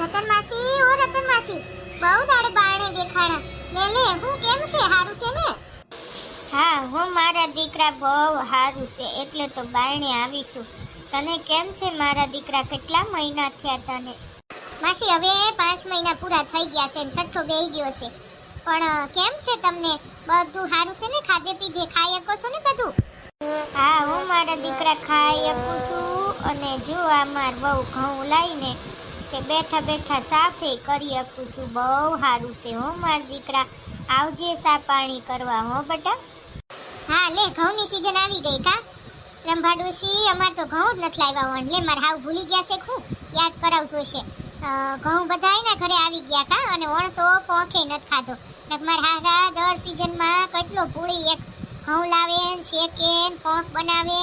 રતન માસી ઓ રતન માસી બહુ દાડે બારણે દેખાણા. લે લે હું કેમ છે? હારું છે ને? હા હું મારા દીકરા બહુ સારું છે એટલે તો બારણે આવીશું. તને કેમ છે મારા દીકરા? કેટલા મહિના થયા તને? માસી હવે પાંચ મહિના પૂરા થઈ ગયા છે ને છઠ્ઠો બેહી ગયો છે. પણ કેમ છે તમને? બધું સારું છે ને? ખાધે પીધે ખાઈ શકો છો ને બધું? હા હું મારા દીકરા ખાઈ શકું છું. અને જો આ માર બહુ ઘઉં લાવીને તે બેઠા બેઠા સાફે કરી શકું છું. બહુ સારું છે હું માર દીકરા. આવજે સા પાણી કરવા હો બટા. હા, લે, ઘઉંની સીઝન આવી ગઈ કા? રંભા ડોશી અમાર તો ઘઉં જ નથી લાવ્યા હોય લે, મારે હાવ ભૂલી ગયા છે ખૂબ. યાદ કરાવજો છે ઘઉં બધા એના ઘરે આવી ગયા કા? અને ઓણ તો પોખે નથી ખાધો. મારા હારા દર સિઝનમાં કેટલો પૂળી એક ઘઉં લાવે શેકે પોંખ બનાવે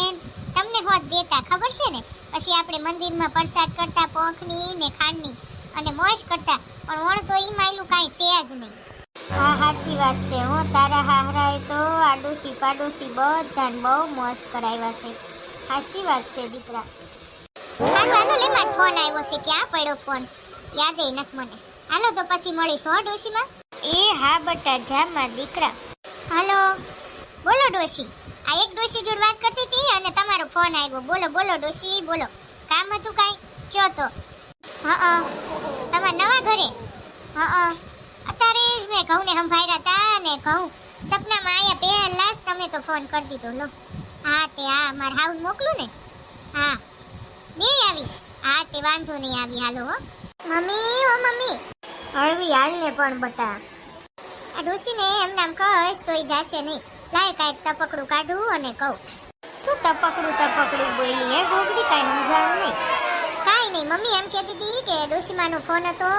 તમને હોત દેતા ખબર છે ને? પછી આપણે મંદિરમાં પ્રસાદ કરતા પોંખની ને ખાંડની અને મોજ કરતા પણ ઓણ તો ઈ માયલું કાંઈ છે જ નહીં. હા સાચી વાત છે. હું તારા હાહરાએ તો આડોશી પાડોશી બધાને બહુ મોજ કરાવ્યા છે. સાચી વાત છે દીકરા. હાલો હાલો લે મારો ફોન આવ્યો છે. ક્યાં પડ્યો ફોન? યાદ નથી મને. હાલો તો પછી મળીશું હો ડોશીમાં એ હા બટા જામાં દીકરા. હાલો. બોલો ડોશી. આ એક ડોશી જોડે વાત કરતી હતી અને તમારો ફોન આવ્યો. બોલો બોલો ડોશી, બોલો. કામ હતું કાંઈ? કયો તો હા તમારા નવા ઘરે? હા અત્યારે જ મેં ઘઉંને સંભાળ્યા હતા ને ઘઉં સપનામાં આવ્યા પહેલાં જ તમે તો ફોન કરી દીધો. લો. હા તે, હા, મારે હાઉસ મોકલું ને? હા. બે આવી? હા તે, વાંધો નહીં આવી. હાલો, હો. મમ્મી ઓ મમ્મી. હળવી હાલને પણ બતા. આ ડોશીને એમ નામ કહીશ તો એ જાશે નહીં. લાય કાંઈક તપકડું કાઢું અને કહું. શું તપકડું તપકડું બોલી હે? ગોગડી કાંઈ સમજાણું નહીં. કાંઈ નહીં મમ્મી એમ કહેતી હતી કે ડોશીમાનો ફોન હતો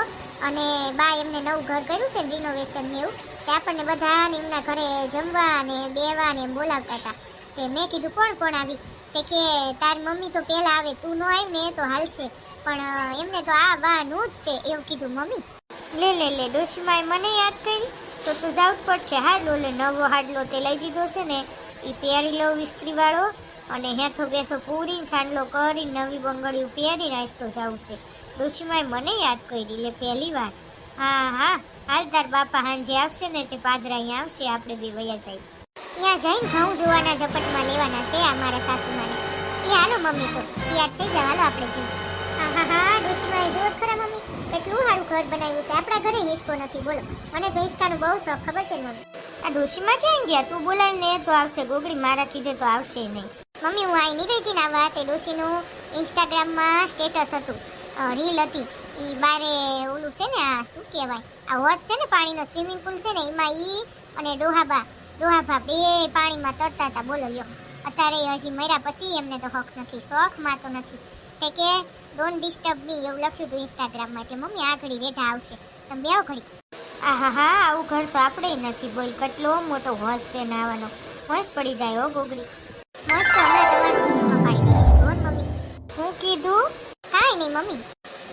અને બા એમને નવું ઘર કર્યું છે રિનોવેશન ને એવું. તે આપણને બધાને એમના ઘરે જમવા ને બેવા ને બોલાવતા હતા. તે મેં કીધું કોણ કોણ આવી? તે કે તારી મમ્મી તો પહેલાં આવે તું ન આવી ને તો હાલશે. પણ એમને તો આ બાનું જ છે. એવું કીધું મમ્મી. લે લે લે ડોશીમાએ મને યાદ કરી. તો તું જવું જ પડશે. હાડલો એટલે નવો હાડલો તે લઈ દીધો છે ને. એ પહેરી લઉં ઇસ્ત્રીવાળો અને હેથો બેથો પૂરીને સાંડલો કરી નવી બંગડીઓ પહેરીને આજ તો જવું છે. ડોશીમાએ મને યાદ કરી એટલે પહેલી વાર. હા હા, હાલ તાર બાપા હાંજે આવશે ને તે પાદરા અહીંયા આવશે, આપણે બે વયા જાય ત્યાં જઈને ઘઉં જોવાના ઝપટમાં લેવાના છે આ મારા સાસુમાને. એ હાલો, મમ્મી, તો તૈયાર થઈ જાવ હાલો, આપણે જઈએ. હા હા હા ડોશીમાં જુઓ ખરા મમ્મી કેટલું સારું ઘર બનાવ્યું છે. આપણા ઘરે હિસકો નથી, બોલો. મને તો હિસકાનો બહુ શોખ, ખબર છે મમ્મી? આ ડોશીમાં ક્યાં ગયા? તું બોલાવીને તો આવશે. ગોગડી મારા કીધે તો આવશે નહીં. મમ્મી, હું અહીં નીકળી હતી ને આ વાત એ ઇન્સ્ટાગ્રામમાં સ્ટેટસ હતું. રીલ હતી. એ બારે ઓલું છે ને, આ શું કહેવાય? આ હોત છે ને, પાણીનો સ્વિમિંગ પુલ છે ને, એમાં ઈ અને ડોહાબા, ડોહાભા બે પાણીમાં તરતા હતા. બોલો યો અત્યારે હજી મર્યા પછી એમને તો હક નથી, શોખમાં તો નથી. કે ડોન્ટ ડિસ્ટર્બ મી એવું લખ્યું હતું ઇન્સ્ટાગ્રામમાં એટલે મમ્મી આ ઘડી રેઠા આવશે. તમે બે ઘડી આહા હા આવું ઘર તો આપણે નથી. બોલ કેટલો મોટો હોસ છે નાવાનો. હોસ પડી જાય હો ગોગડી મસ્ત હમણાં તમારું ડોશીમાં પાડી દઈશું જો મમ્મી. હું કીધું? કાંઈ નહીં મમ્મી.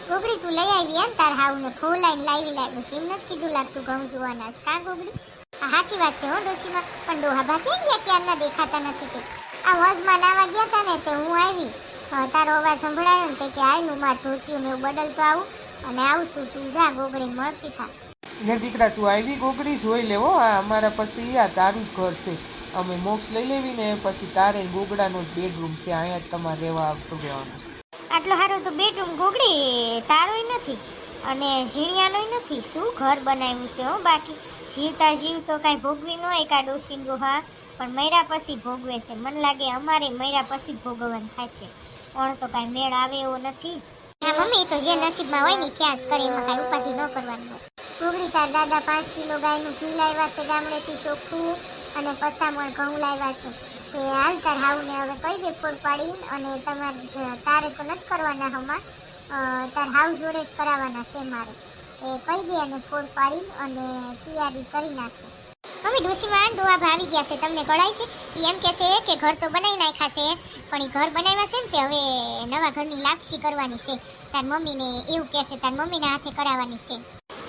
ગોગડી તું લઈ આવી એમ તાર હાઉને ફોલાઈને લાવી લાવ્યું સીમ નથી કીધું લાગતું ઘઉં જોવાના કાં ગોગડી આ સાચી વાત છે હો ડોશીમાં. પણ ડોહા ક્યાં ગયા? ક્યારના દેખાતા નથી તે. આ વોઝમાં નાવા ગયા હતા ને તે હું આવી. તારો અવાજ સંભળાયો ને તે કે હું માર ધોતિયું ને એવું બદલતો આવું અને આવશું તું જા ગોગડી મળતી થા. ને દીકરા તું આવી ગોગડી જોઈ લેવો આ અમારા પછી આ તારું જ ઘર છે. અમે મોક્ષ લઈ લેવી ને પછી તારે ગોગડાનો જ બેડરૂમ છે અહીંયા જ તમારે રહેવા આવતું રહેવાનું આટલો સારો તો બેડરૂમ ગોગડી તારોય નથી અને ઝીણિયાનોય નથી. શું ઘર બનાવ્યું છે હો બાકી? જીવતા જીવ તો કાંઈ ભોગવી ન હોય કા ડોસી હા પણ મૈરા પછી ભોગવે છે. મને લાગે અમારે મૈરા પછી જ ભોગવવાનું થશે પણ તો કાંઈ મેળ આવે એવો નથી. હા, મમ્મી, તો જે નસીબમાં હોય ને ત્યાં જ કરે, એમાં કાંઈ ઉપાધિ ન કરવાની ડુંગળી તાર દાદા પાંચ કિલો ગાયનું ઘી લાવ્યા છે ગામડેથી ચોખ્ખું અને પસામણ ઘઉં લાવ્યા છે. તે હાલ તાર હાવને હવે કહી દે ફોડ પાડી અને તમારે તારે તો નથી કરવાના હમણાં. તાર હાવ જોડે જ કરાવવાના છે મારે. એ કહી દે અને ફોડ પાડી અને તૈયારી કરી નાખે. મમ્મી ડોશીમાં ડોહા ભાવી ગયા છે. તમને કળાય છે? ઈ એમ કહેશે કે ઘર તો બનાવી નાખ્યા છે, પણ એ ઘર બનાવ્યા છે ને તે હવે નવા ઘરની લાપસી કરવાની છે. તાર મમ્મીને એવું કહેશે તાર મમ્મીના હાથે કરાવવાની છે.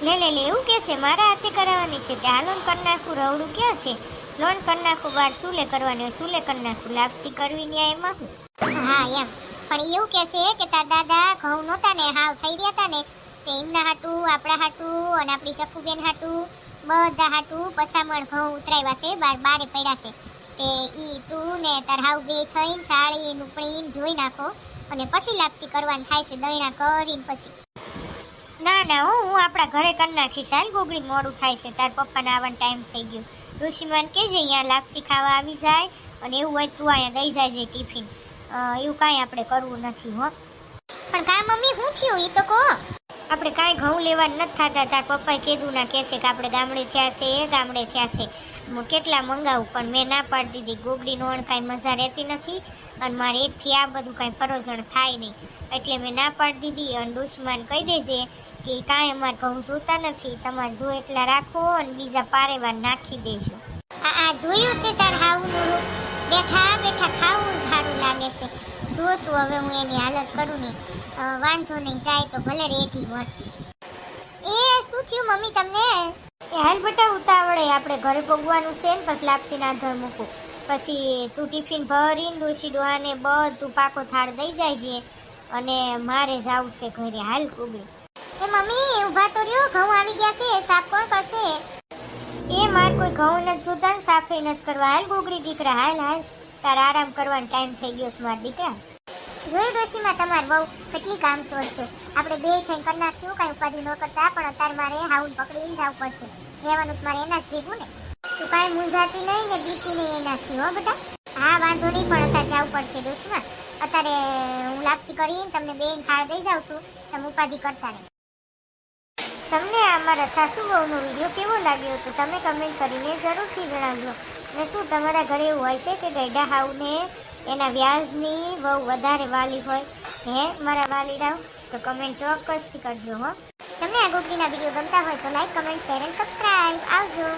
લે લે લે, એવું કહેશે મારા હાથે કરાવવાની છે તે. હાલોન કરી નાખું, રવડું ક્યાં છે? લોન કરી નાખું બાર સુલે કરવાની હોય, સુલે કરી નાખું. લાપસી કરવી ને એમાં હા, એમ. પણ એવું કહેશે કે તાર દાદા ઘઉં નહોતા ને હાવ થઈ રહ્યા હતા ને. તે એમના હાટું, આપણા હાટું અને આપણી સખુબેન હાટું. બધા હાટું પસામણ ઘઉં ઉતરાવ્યા છે, બાર બારે પડ્યા છે. તે ઈ તું ને તરહાવ બે થઈને સાડી નુપડીને જોઈ નાખો અને પછી લાપસી કરવાનું થાય છે દહીણા કરીને પછી. ના ના, હું હું આપણા ઘરે કરી નાખીશ. હાલ ગોગડી મોડું થાય છે. તાર પપ્પાને આવવાનો ટાઈમ થઈ ગયો. ઋષિમાન કે છે અહીંયા લાપસી ખાવા આવી જાય અને એવું હોય તું અહીંયા દઈ જાય ટિફિન. એવું કાંઈ આપણે કરવું નથી, હો. પણ કા મમ્મી શું થયું? એ તો કહો. આપણે કાંઈ ઘઉં લેવા નથી થતા. તાર પપ્પાએ કીધું ના, કહેશે કે આપણે ગામડે થયા છે, એ ગામડે થયા છે. કેટલા મંગાવું, પણ મેં ના પાડી દીધી. ગોગડી નોણ કાંઈ મજા રહેતી નથી અને મારે એકથી આ બધું કાંઈ પરોજણ થાય નહીં. એટલે મેં ના પાડી દીધી અને દુશ્મન કહી દેજે કે કાંઈ અમારે ઘઉં જોતા નથી. તમારે જો એટલા રાખો અને બીજા પારેવાર નાખી દેજો. આ જોયું તે તાર હાવનું બેઠા બેઠા ખાવું જ લાગે છે. શું તું હવે હું એની હાલત કરું ને? વાંધો નહીં જાય તો ભલે રેટી મોટી એ શું થયું મમ્મી તમને? હાલ બટા ઉતાવળે આપણે ઘરે ભોગવાનું છે ને પછી લાપસી ના ધર મૂકું. પછી તું ટિફિન ભરીને દોશી ડોહાને બધું પાકો થાળ દઈ જાય છે અને મારે જવું છે ઘરે હાલ કુબી એ મમ્મી ઊભા તો રહ્યો ઘઉં આવી ગયા છે સાફ કોણ કરશે? એ માર કોઈ ઘઉં નથી જોતા ને સાફે નથી કરવા. હાલ ગોગડી દીકરા હાલ હાલ. તાર આરામ કરવાનો ટાઈમ થઈ ગયો છે મારા દીકરા. જોઈ ડોશીમાં તમારે બહુ કેટલી કામ છે. આપણે બે થઈને કરી નાખશું, કાંઈ ઉપાધિ ન કરતા, પણ અત્યારે મારે હાઉન પકડીને જવું પડશે. રહેવાનું મારે એના જ જીવું ને. તું કાંઈ મૂંઝાતી નહીં ને બીતી નહીં એનાથી, હો બધા હા, વાંધો નહીં, પણ અત્યારે જવું પડશે ડોશીમાં અત્યારે હું લાપસી કરીને તમને બેન થાળ દઈ જાઉં છું, તમે ઉપાધિ કરતા રહે તમને અમારા મારા સાસુ બહુનો વીડિયો કેવો લાગ્યો તો તમે કમેન્ટ કરીને જરૂરથી જણાવજો. ને શું, તમારા ઘરે એવું હોય છે કે ગઈડા હાઉને એના વ્યાજની બહુ વધારે વાલી હોય? હે, મારા વાલીડાઓ તો કમેન્ટ ચોક્કસથી કરજો, હો. તમને આ ગોગડીના વીડિયો ગમતા હોય તો like comment share and subscribe આવજો.